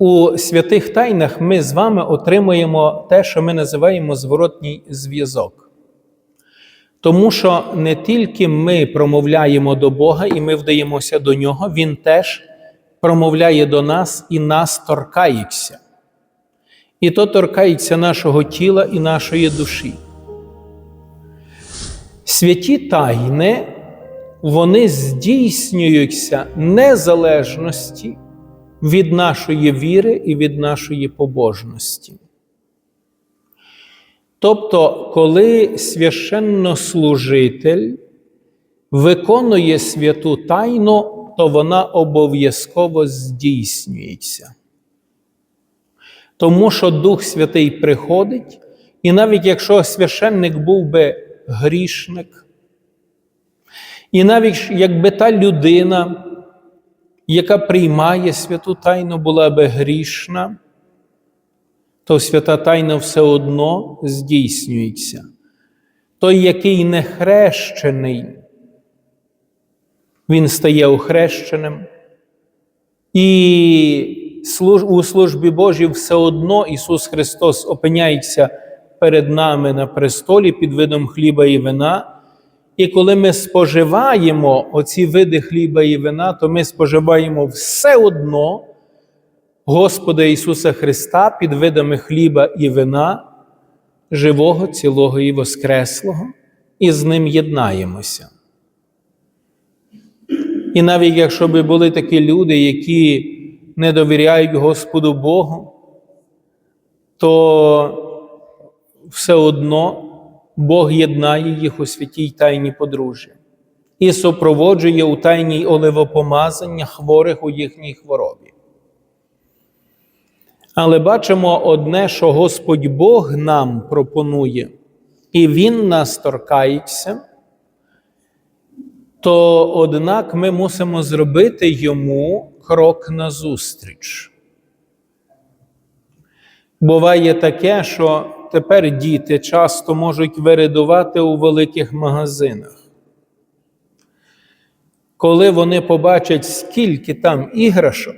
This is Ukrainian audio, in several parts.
У святих тайнах ми з вами отримуємо те, що ми називаємо зворотній зв'язок. Тому що не тільки ми промовляємо до Бога і ми вдаємося до Нього, Він теж промовляє до нас і нас торкається. І то торкається нашого тіла і нашої душі. Святі тайни, вони здійснюються незалежності від нашої віри і від нашої побожності. Тобто, коли священнослужитель виконує святу тайну, то вона обов'язково здійснюється. Тому що Дух Святий приходить, і навіть якщо священник був би грішник, і навіть якби та людина, яка приймає святу тайну, була би грішна, то свята тайна все одно здійснюється. Той, який не хрещений, він стає охрещеним. І у службі Божій все одно Ісус Христос опиняється перед нами на престолі під видом хліба і вина. І коли ми споживаємо оці види хліба і вина, то ми споживаємо все одно Господа Ісуса Христа під видами хліба і вина, живого, цілого і воскреслого, і з Ним єднаємося. І навіть якщо би були такі люди, які не довіряють Господу Богу, то все одно Бог єднає їх у святій тайні подружжя і супроводжує у тайній оливопомазання хворих у їхній хворобі. Але бачимо одне, що Господь Бог нам пропонує, і Він нас торкається, то однак ми мусимо зробити йому крок назустріч. Буває таке, що тепер діти часто можуть виридувати у великих магазинах. Коли вони побачать, скільки там іграшок,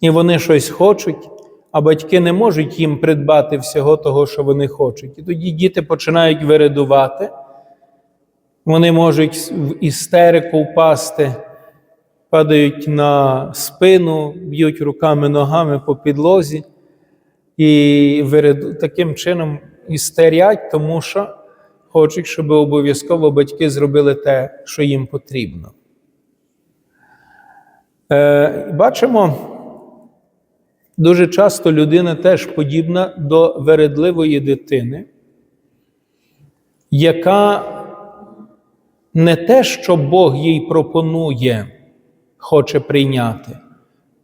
і вони щось хочуть, а батьки не можуть їм придбати всього того, що вони хочуть. І тоді діти починають виридувати, вони можуть в істерику впасти, падають на спину, б'ють руками, ногами по підлозі. І таким чином істерять, тому що хочуть, щоб обов'язково батьки зробили те, що їм потрібно. Е, Бачимо, дуже часто людина теж подібна до вередливої дитини, яка не те, що Бог їй пропонує, хоче прийняти,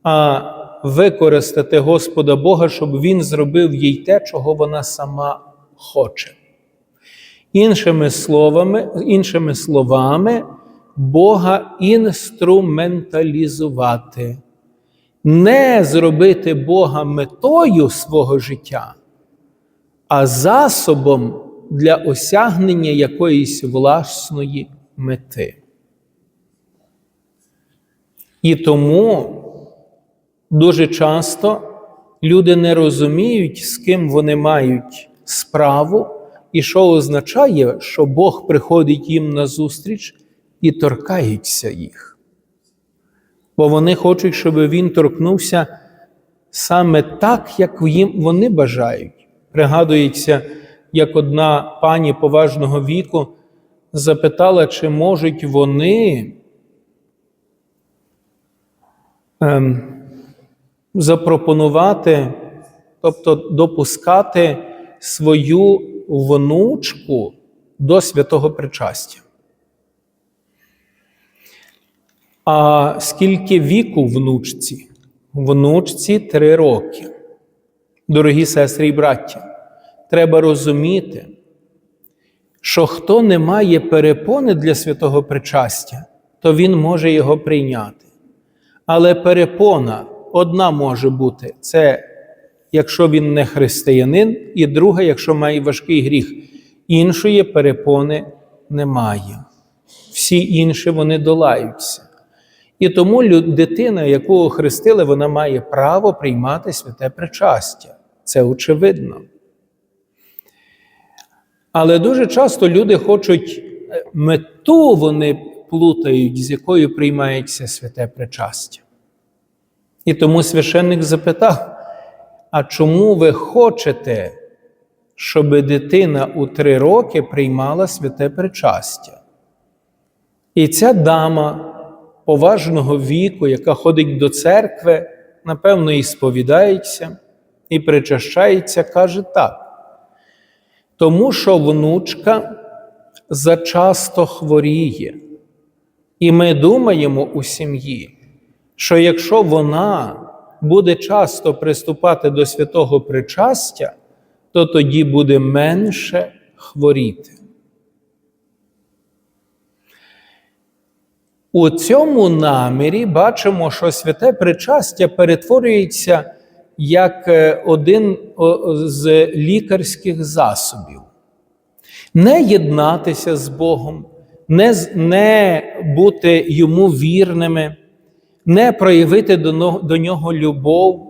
а використати Господа Бога, щоб Він зробив їй те, чого вона сама хоче. Іншими словами, іншими словами, Бога інструменталізувати, не зробити Бога метою свого життя, а засобом для осягнення якоїсь власної мети. І тому дуже часто люди не розуміють, з ким вони мають справу, і що означає, що Бог приходить їм на зустріч і торкається їх. Бо вони хочуть, щоб він торкнувся саме так, як їм вони бажають. Пригадується, як одна пані поважного віку запитала, чи можуть вони ем, запропонувати, тобто допускати свою внучку до святого причастя. А скільки віку внучці? Внучці три роки. Дорогі сестри і браття, треба розуміти, що хто не має перепони для святого причастя, то він може його прийняти. Але перепона одна може бути це якщо він не християнин, і друга, якщо має важкий гріх. Іншої перепони немає. Всі інші вони долаються. І тому дитина, яку охрестили, вона має право приймати святе причастя. Це очевидно. Але дуже часто люди хочуть е, мету, вони плутають, з якою приймається святе причастя. І тому священник запитав: а чому ви хочете, щоб дитина у три роки приймала святе причастя? І ця дама поважного віку, яка ходить до церкви, напевно, і сповідається, і причащається, каже так. Тому що внучка зачасто хворіє. І ми думаємо у сім'ї, що якщо вона буде часто приступати до святого причастя, то тоді буде менше хворіти. У цьому намірі бачимо, що святе причастя перетворюється як е, один з лікарських засобів. Не єднатися з Богом, не, не бути йому вірними, не проявити до, нього любов.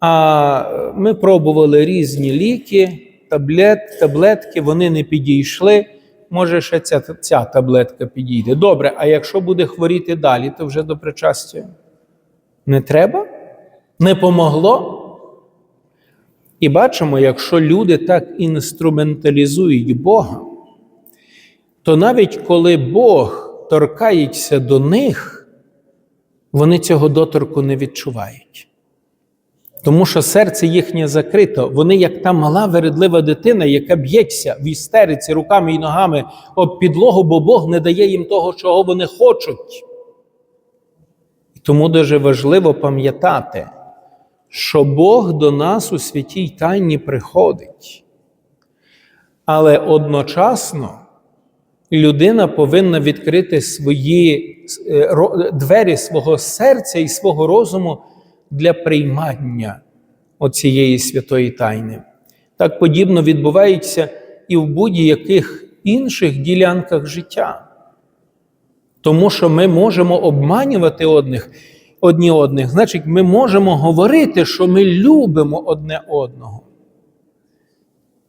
А ми пробували різні ліки, таблет, таблетки, вони не підійшли. Може, ще ця, ця таблетка підійде. Добре, а якщо буде хворіти далі, то вже до причастя не треба? Не помогло? І бачимо, якщо люди так інструменталізують Бога, то навіть коли Бог торкається до них, вони цього доторку не відчувають. Тому що серце їхнє закрито, вони як та мала вередлива дитина, яка б'ється в істериці руками і ногами об підлогу, бо Бог не дає їм того, чого вони хочуть. І тому дуже важливо пам'ятати, що Бог до нас у святій тайні приходить. Але одночасно людина повинна відкрити свої е, двері свого серця і свого розуму для приймання оцієї святої тайни. Так подібно відбувається і в будь-яких інших ділянках життя. Тому що ми можемо обманювати одних, одні одних, значить, ми можемо говорити, що ми любимо одне одного.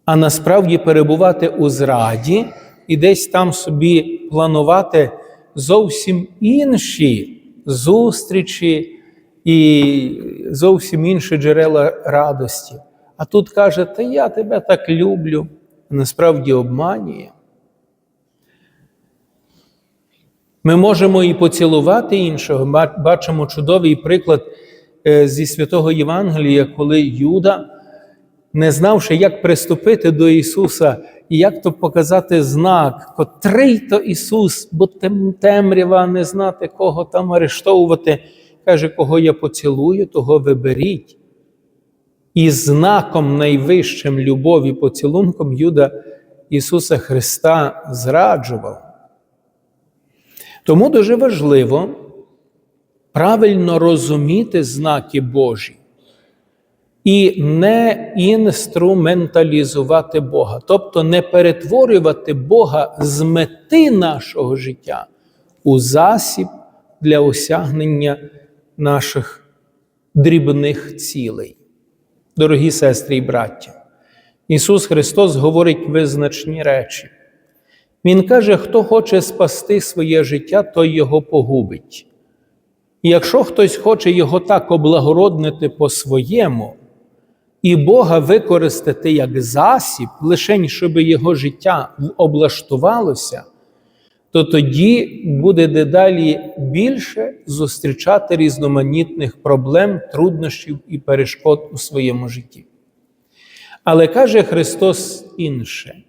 А насправді перебувати у зраді і десь там собі планувати зовсім інші зустрічі і зовсім інші джерела радості. А тут каже, та я тебе так люблю, насправді обманює. Ми можемо і поцілувати іншого. Бачимо чудовий приклад е, зі святого Євангелія, коли Юда, не знавши, як приступити до Ісуса і як то показати знак, котрий то Ісус, бо тем- темрява не знати, кого там арештовувати, каже, кого я поцілую, того виберіть. І знаком найвищим любові поцілунком Юда Ісуса Христа зраджував. Тому дуже важливо правильно розуміти знаки Божі і не інструменталізувати Бога, тобто не перетворювати Бога з мети нашого життя у засіб для осягнення наших дрібних цілей. Дорогі сестри і браття, Ісус Христос говорить визначні речі. Він каже, хто хоче спасти своє життя, той його погубить. І якщо хтось хоче його так облагороднити по-своєму, і Бога використати як засіб, лише щоб його життя облаштувалося, то тоді буде дедалі більше зустрічати різноманітних проблем, труднощів і перешкод у своєму житті. Але каже Христос інше: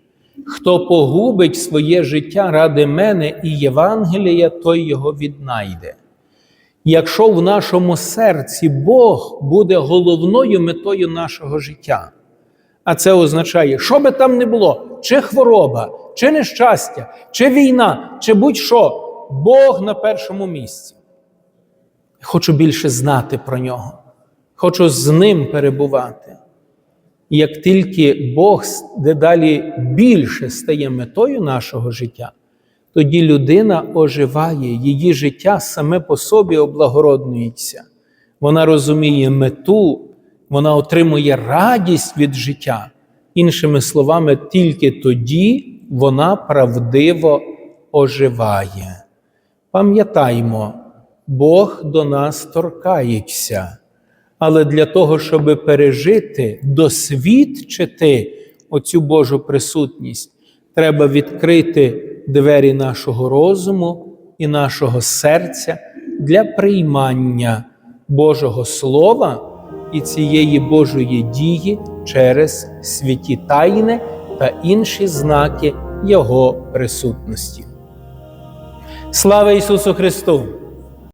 хто погубить своє життя ради мене і Євангелія, той його віднайде. Якщо в нашому серці Бог буде головною метою нашого життя, а це означає, що би там не було, чи хвороба, чи нещастя, чи війна, чи будь-що, Бог на першому місці. Хочу більше знати про нього, хочу з ним перебувати. І як тільки Бог дедалі більше стає метою нашого життя, тоді людина оживає, її життя саме по собі облагороднюється. Вона розуміє мету, вона отримує радість від життя. Іншими словами, тільки тоді вона правдиво оживає. Пам'ятаймо, Бог до нас торкається, але для того, щоб пережити, досвідчити оцю Божу присутність, треба відкрити двері нашого розуму і нашого серця для приймання Божого Слова і цієї Божої дії через святі тайни та інші знаки Його присутності. Слава Ісусу Христу!